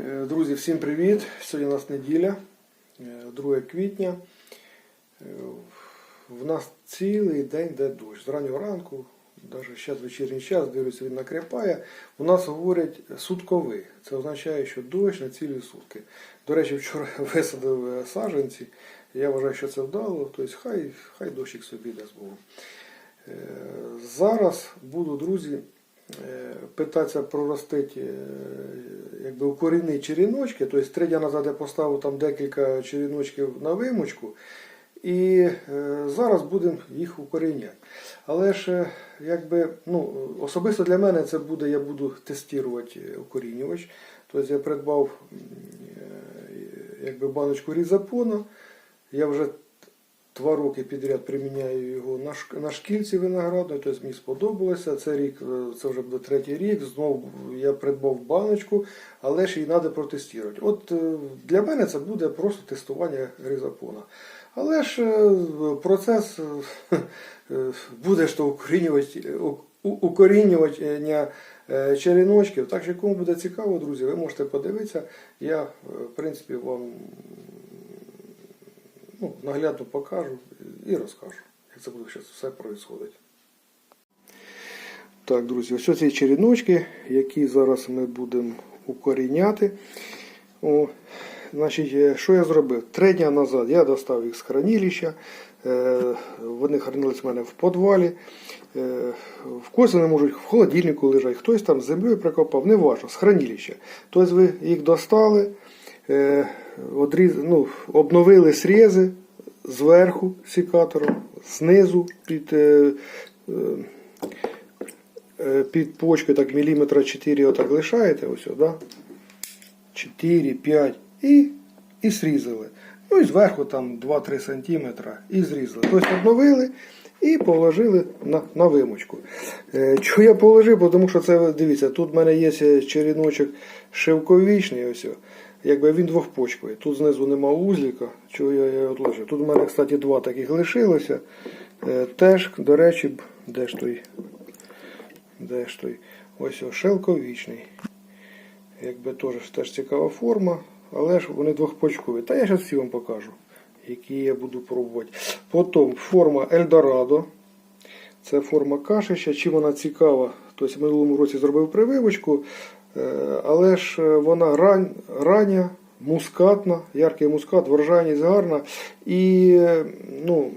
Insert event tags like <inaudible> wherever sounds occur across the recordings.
Е, Друзі, всім привіт! Сьогодні у нас неділя, е, 2 квітня. Е, В нас цілий день йде дощ. З раннього ранку, навіть ще вечірній час, дивлюся, він накріпає. У нас говорять сутковий. Це означає, що дощ на цілі сутки. До речі, вчора <laughs> висадив е, саджанці. Я вважаю, що це вдало. Тобто хай, хай дощик собі йде з Богом. Е, Зараз буду, друзі, е, питатися проростити е, якби укорінні черіночки. Тобто три дні назад я поставив там декілька черіночків на вимочку. І е, зараз будемо їх укоріняти. Але ж е, якби, ну, особисто для мене це буде, я буду тестувати е, укорінювач. Тобто я придбав е, якби баночку різапона. Я вже два роки підряд приміняю його на, шкільці виноградної, тобто мені сподобалося. Це рік, е, це вже буде третій рік. Знову я придбав баночку, але ж її треба протестувати. От е, для мене це буде просто тестування ризапона. Але ж е, процес буде що укорінювати, укорінювання череночків. Так що кому буде цікаво, друзі, ви можете подивитися. Я, в принципі, вам ну, наглядно покажу і розкажу, як це буде зараз все відбуватися. Так, друзі, ось ці черіночки, які зараз ми будемо укоріняти. О, значить, е, що я зробив? Три дня назад я достав їх з хранилища. Е, Вони хранились в мене в підвалі. Е, В когось вони можуть в холодильнику лежать, хтось там з землею прикопав, не важно, з хранилища. Тобто ви їх достали, одріз, ну, обновили срези зверху сікатором, знизу під, е, е, е, під почкою так, міліметра 4 отак лишаєте, ось, да? 4, 5 і, і зрізали. Ну і зверху там 2-3 см і зрізали. Тобто обновили і положили на, на вимочку. Е, чого я положив? Тому що це, дивіться, тут в мене є черіночок шевковічний. ось. Якби він двохпочковий. Тут знизу нема узліка, чого я його відложив. Тут у мене, кстати, два таких лишилося. Е, теж, до речі, де ж той? Де ж той? Ось о, шелковічний. Якби теж, теж цікава форма, але ж вони двохпочкові. Та я зараз всі вам покажу, які я буду пробувати. Потім форма Ельдорадо. Це форма кашища. Чим вона цікава? Тобто в минулому році зробив прививочку, але ж е, вона рань, рання, мускатна, яркий мускат, врожайність гарна. І е, ну,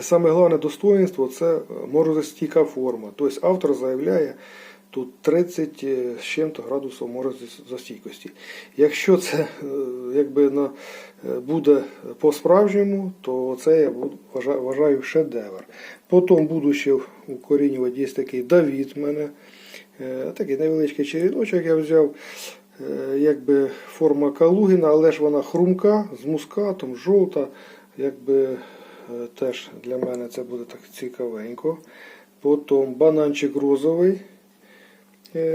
Саме головне достоинство це морозостійка форма. Тобто автор заявляє тут 30 з чим-то градусів морозостійкості. Якщо це е, якби на, е, буде по-справжньому, то це я вважаю, шедевр. Потім буду ще укорінювати, є такий Давід мене. Е, Такий невеличкий черіночок я взяв. Е, Якби форма Калугіна, але ж вона хрумка з мускатом, жовта. Якби е, теж для мене це буде так цікавенько. Потім бананчик розовий,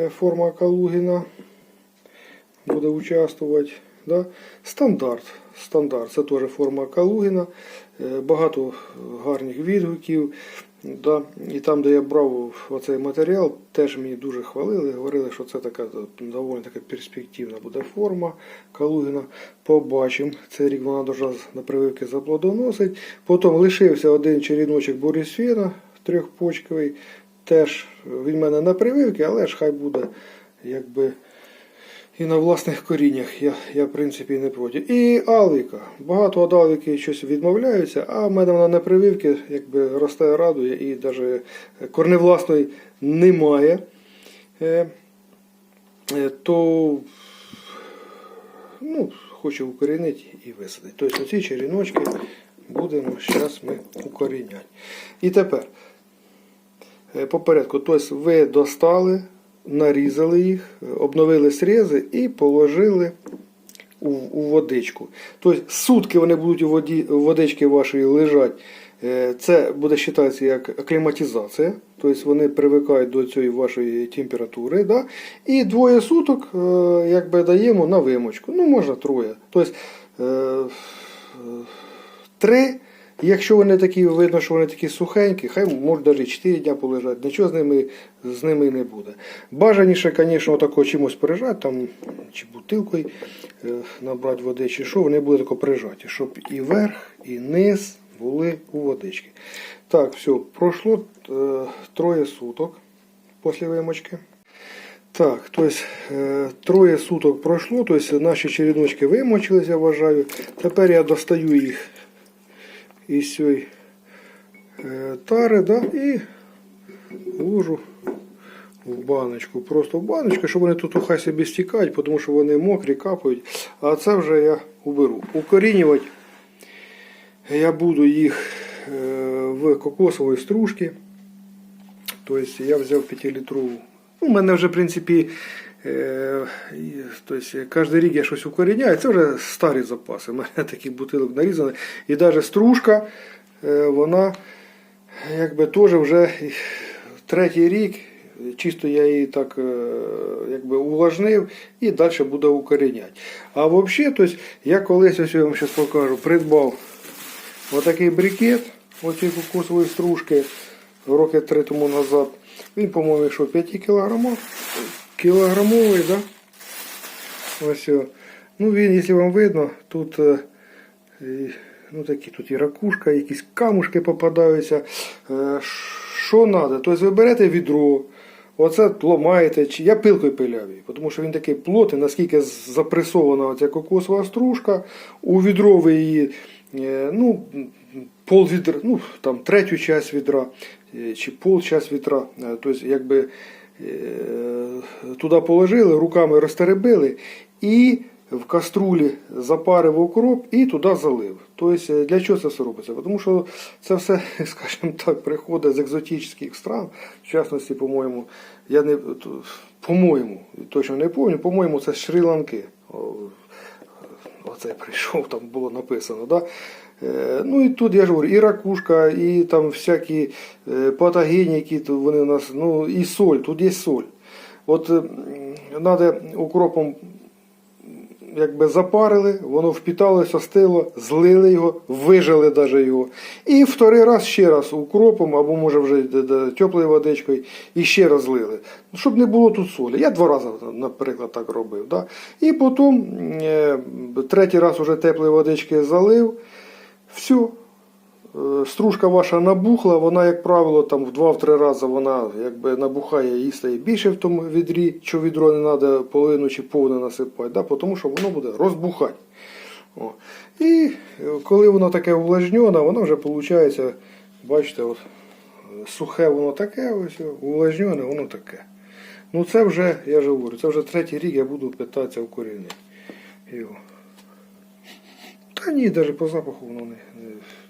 форма Калугіна буде участвувати. Да? Стандарт. Стандарт. Це теж форма Калугіна. Багато гарних відгуків. Да. І там, де я брав оцей матеріал, теж мені дуже хвалили. Говорили, що це така доволі така перспективна буде форма Калугіна. Побачимо. Цей рік вона дуже на прививки заплодоносить. Потім лишився один черіночок Борисфіна трьохпочковий. Теж він мене на прививки, але ж хай буде якби і на власних коріннях. Я, я в принципі, не проти. І алика. Багато од алики щось відмовляються, а в мене вона на прививки якби росте радує і навіть корневласної немає. Е, е, то ну, хочу укорінити і висадити. Тобто оці черіночки будемо зараз ми укоріняти. І тепер. Е, По порядку, тобто ви достали, нарізали їх, обновили срези і положили у, у водичку. Тобто сутки вони будуть у воді, водички вашої лежати. Е, Це буде вважатися як акліматизація, тобто вони привикають до цієї вашої температури. Да? І двоє суток е, якби даємо на вимочку. Ну, можна троє. Тобто, е, три Якщо вони такі, видно, що вони такі сухенькі, хай можуть навіть 4 дня полежати, нічого з ними, з ними не буде. Бажаніше, звісно, тако чимось прижати, там, чи бутилкою е, набрати води, чи що, вони будуть тако прижаті, щоб і верх, і низ були у водички. Так, все, пройшло е, троє суток після вимочки. Так, то е, троє суток пройшло, то есть наші чередочки вимочились, я вважаю. Тепер я достаю їх із цієї е, тари да, і ложу в баночку. Просто в баночку, щоб вони тут хай собі стікають, тому що вони мокрі, капають. А це вже я уберу. Укорінювати я буду їх е, в кокосовій стружці. Тобто я взяв 5-літрову. Ну, у мене вже, в принципі, тобто, кожен рік я щось укоріняю. Це вже старі запаси. У мене таких бутилок нарізано. І навіть стружка, е, вона якби теж вже третій рік. Чисто я її так е, якби увлажнив і далі буде укоріняти. А взагалі, тобто, я колись ось я вам зараз покажу, придбав отакий брикет, оці кокосової стружки роки три тому назад. Він, по-моєму, йшов 5 кілограмов. Кілограмовий, да? Ось. Ну він, якщо вам видно, тут е, ну, такі, тут і ракушка, якісь камушки попадаються. Е, Що треба? Тобто ви берете відро, оце ламаєте, чи я пилкою пиляв її, тому що він такий плотний, наскільки запресована ця кокосова стружка, у відро ви її, е, ну, пол відра, ну, там, третю часть відра, чи пол часть відра, е, тобто, якби туди положили, руками розтеребили і в каструлі запарив окроп і туди залив. Тобто, е, для чого це все робиться? Тому що це все, <laughs> скажімо так, приходить з екзотичних стран. В частності, по-моєму, я не по-моєму, точно не пам'ятаю, по-моєму, це Шрі-Ланки. Оце прийшов, там було написано. Да? Е, Ну і тут я ж говорю, і ракушка, і там всякі е, патогені, які тут вони у нас, ну і соль, тут є соль. От треба укропом якби запарили, воно впіталося, стило, злили його, вижали даже його. І вторий раз ще раз укропом, або може вже теплою водичкою, і ще раз злили. Щоб не було тут солі. Я два рази, наприклад, так робив. Да? І потім е, третій раз уже теплої водички залив. Все. Е, Стружка ваша набухла, вона, як правило, там в 2-3 рази вона якби набухає і стає більше в тому відрі, що відро не треба половину чи повне насипати, да? тому що воно буде розбухати. О. І е, коли воно таке увлажнене, воно вже виходить, бачите, от, сухе воно таке, ось, увлажнене, воно таке. Ну це вже, я ж говорю, це вже третій рік я буду питатися укорінити його. Та ні, навіть по запаху воно не,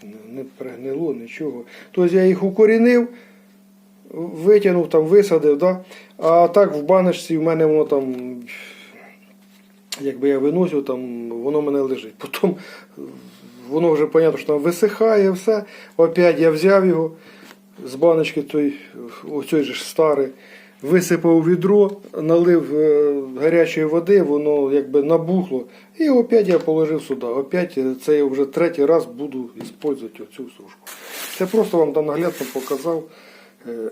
не, не пригнило, нічого. Тобто я їх укорінив, витягнув, там, висадив, да? а так в баночці в мене воно там, якби я виносив, там, воно мене лежить. Потім воно вже, зрозуміло, що там висихає все. Опять я взяв його з баночки, той, оцей же старий, висипав відро, налив е, гарячої води, воно якби набухло. І опять я положив сюди. Опять е, це я вже третій раз буду використовувати цю сушку. Це просто вам там наглядно показав, е,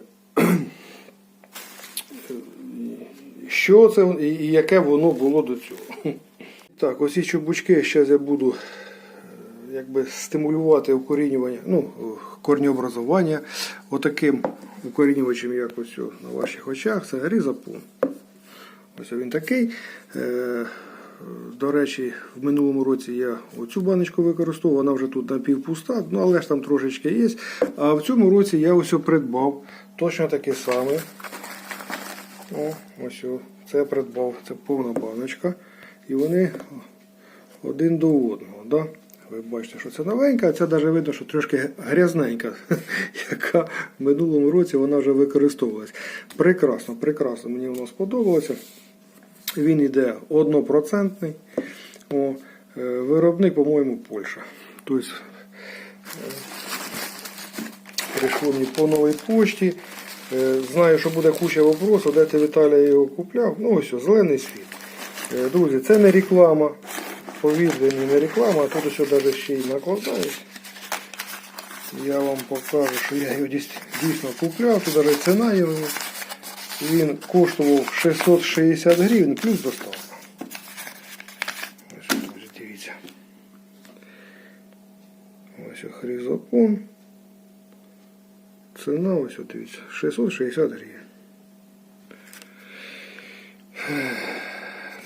що це і яке воно було до цього. Так, ось ці чубучки зараз я буду якби стимулювати укорінювання, ну, корнеобразування отаким укорінювачем, як ось на ваших очах, це різапун. Ось він такий. Е, До речі, в минулому році я оцю баночку використовував, вона вже тут напівпуста, ну але ж там трошечки є. А в цьому році я ось придбав точно таке саме. О, ось це я придбав, це повна баночка. І вони один до одного. Да? Ви бачите, що це новенька, це навіть видно, що трошки грязненька, <laughs> яка в минулому році вона вже використовувалась. Прекрасно, прекрасно, мені воно сподобалося. Він йде однопроцентний. О, е, виробник, по-моєму, Польща. Тобто е, прийшло мені по новій почті. Е, Знаю, що буде куча вопросів, де ти Віталія його купляв. Ну ось, зелений світ. Друзі, це не реклама. Повірте, мені не реклама, а тут ще навіть ще й накладають. Я вам покажу, що я його дійсно купляв, тут навіть ціна його. Він коштував 660 гривень плюс доставка. Дивіться. Ось хризопон. Ціна ось дивіться, 660 гривень.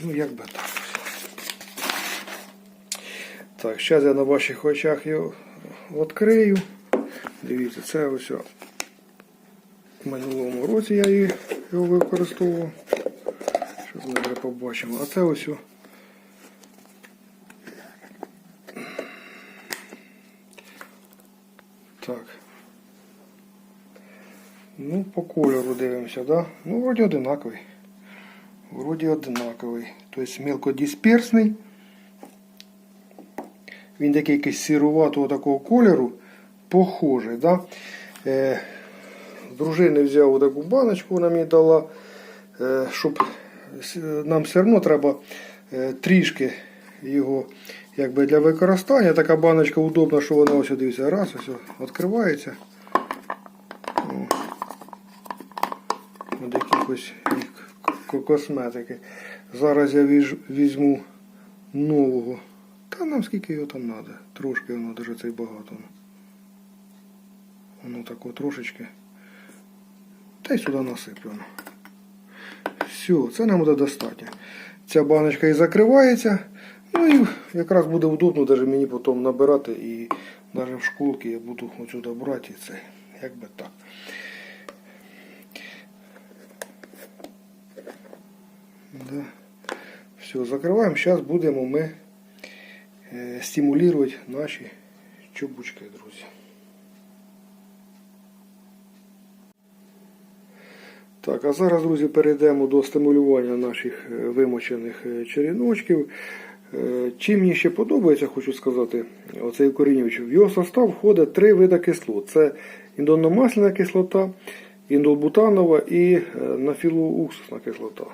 Ну, як би так. Так, зараз я на ваших очах його відкрию. Дивіться, це ось в минулому році я його використовував. Зараз ми вже побачимо. А це ось. Так. Ну, по кольору дивимося, да? Ну, вроді одинаковий. Вроді одинаковий. Тобто мелкодисперсний. Він такий якийсь сіруватого такого кольору, похожий. Да? Е, дружини взяв таку баночку, вона мені дала, е, щоб нам все одно треба е, трішки його якби для використання. Така баночка удобна, що вона ось дивіться, раз, ось відкривається. От якихось косметики. Зараз я візьму нового. Та нам скільки його там треба. Трошки воно даже цей багато. Воно тако трошечки. Та й сюди насиплено. Все, це нам буде достатньо. Ця баночка і закривається. Ну і якраз буде удобно даже мені потім набирати і навіть в школки я буду отсюди брати і це. Як би так. Да. Все, закриваємо. Зараз будемо ми е, стимулювати наші чубучки, друзі. Так, а зараз, друзі, перейдемо до стимулювання наших е, вимочених е, черіночків. Чим мені ще подобається, хочу сказати, оцей корінювач. В його состав входить три види кислот. Це індономасляна кислота, індолбутанова і нафілоуксусна кислота.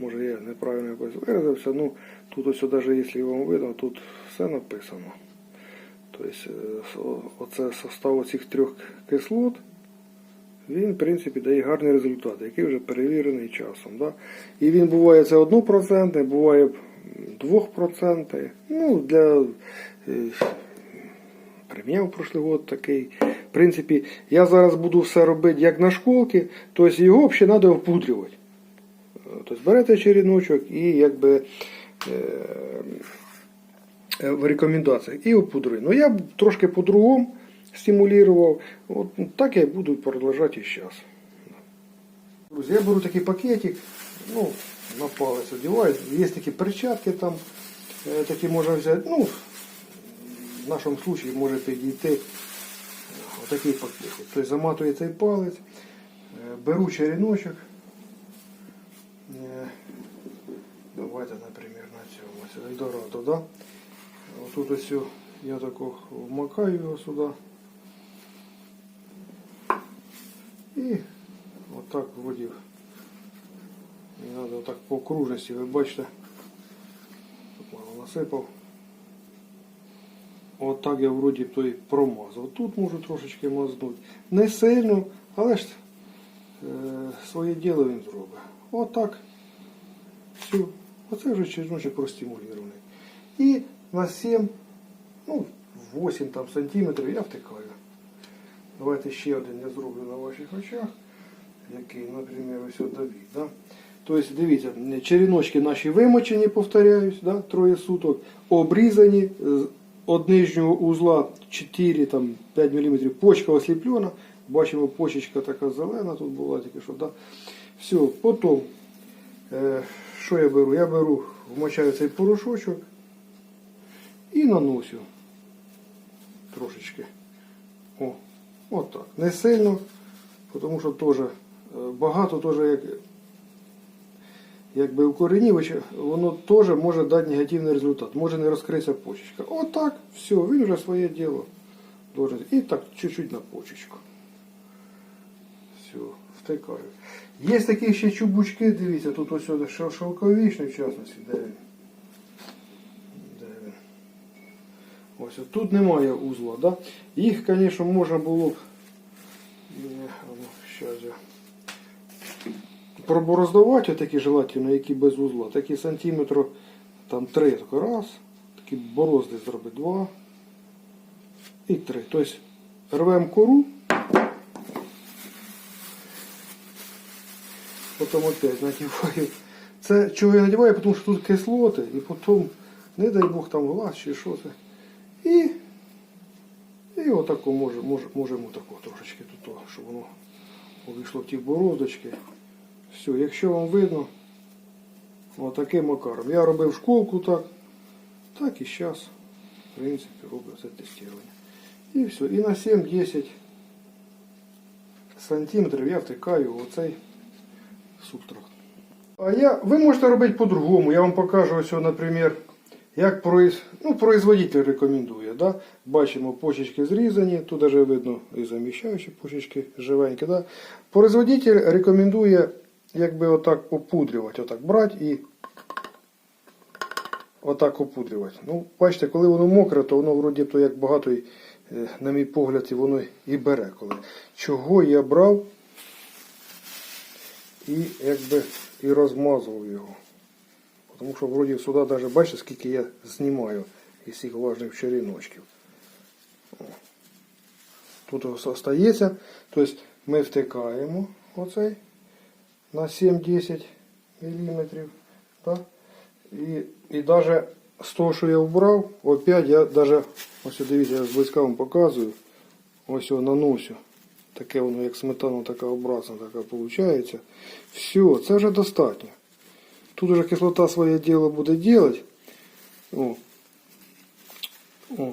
Може я неправильно якось виразився. Ну, тут ось навіть якщо вам видно, тут все написано. Тобто, е, оце состав цих трьох кислот він, в принципі, дає гарний результат, який вже перевірений часом. Да? І він буває це 1%, буває 2%. Ну, для е, приміняв прошлий год такий. В принципі, я зараз буду все робити як на школки, тобто його взагалі треба впудрювати. Тобто берете черіночок і якби е, в рекомендаціях і опудрує. Ну я трошки по-другому стимулював. От так я буду продовжувати і зараз. Друзі, я беру такий пакетик, ну, на палець одягаю. Є такі перчатки там, е, такі можна взяти. Ну, в нашому випадку може підійти е, отакий пакетик. Тобто заматує цей палець, беру череночок. Давайте, наприклад, на цьому. Ось Ельдорадо, да? Отут ось я тако вмакаю його сюди. І отак вводив. Не треба отак по окружності, ви бачите. Тут мало насипав. Отак я вроді той промазав. Тут можу трошечки мазнути. Не сильно, але ж е, своє діло він зробить. Отак. Все. Оце вже черночок простимулірований. І на 7, ну, 8 там, сантиметрів я втикаю. Давайте ще один я зроблю на ваших очах. Який, наприклад, ось Давід. Да? Тобто, дивіться, черіночки наші вимочені, повторяюсь, да? троє суток, обрізані від нижнього узла 4-5 мм почка осліплена. Бачимо, почечка така зелена тут була тільки що. Да? Все, потім, що я беру? Я беру, вмочаю цей порошочок і наношу трошечки. О, от так. Не сильно, тому що теж е, багато теж як, якби укоренівач, воно теж може дати негативний результат. Може не розкритися почечка. Отак, все, він вже своє діло. І так, чуть-чуть на почечку. Все, втикаю. Є такі ще чубучки, дивіться, тут ось шел- в частності, де він. Де він? Ось тут немає узла, да? Їх, звісно, можна було б. Ну, щас я. Пробороздавати такі желательно, які без узла. Такі сантиметру там три тако раз. Такі борозди зробити два. І три. Тобто рвемо кору. Потім опять надіваю. <laughs> Це чого я надіваю, тому що тут кислоти, і потім, не дай Бог там глаз чи що це. І, і отако може, може, можемо тако трошечки тут, щоб воно увійшло в ті бороздочки. Все, якщо вам видно, отаким макаром. Я робив школку так, так і зараз, в принципі, роблю це тестування. І все. І на 7-10 сантиметрів я втикаю оцей субстрат. А я, ви можете робити по-другому. Я вам покажу ось, наприклад, як произ, ну, производитель рекомендує. Да? Бачимо, почечки зрізані, тут навіть видно і заміщаючі почечки живенькі. Да? Производитель рекомендує якби отак опудрювати, отак брати і отак опудрювати. Ну, бачите, коли воно мокре, то воно вроді то як багато, е, на мій погляд, і воно і бере. Коли. Чого я брав і якби і розмазував його. Тому що вроді сюди навіть бачите, скільки я знімаю із цих влажних черіночків. Тут остається. Тобто ми втикаємо оцей на 7-10 мм. Да? І, і навіть з того, що я вбрав, опять я навіть, ось дивіться, я зблизька вам показую, ось його наносю. Таке воно, як сметана, така образна, така виходить. Все, це вже достатньо. Тут уже кислота своє діло буде делать. О. О.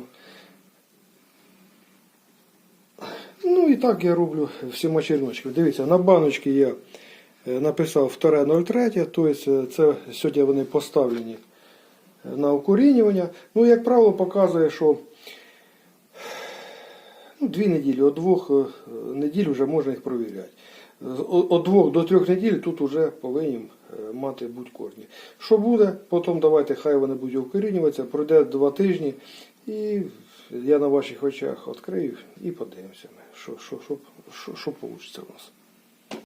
Ну і так я роблю всіма черночками. Дивіться, на баночці я е, написав 2.03, тобто це сьогодні вони поставлені на укорінювання. Ну, як правило, показує, що ну, дві неділі, от двох е, неділь вже можна їх провіряти. От двох до трьох неділь тут вже повинні е, мати будь корні. Що буде, потім давайте, хай вони будуть укорінюватися, пройде два тижні, і я на ваших очах відкрию і подивимося, що, що, що, що, що вийде у нас.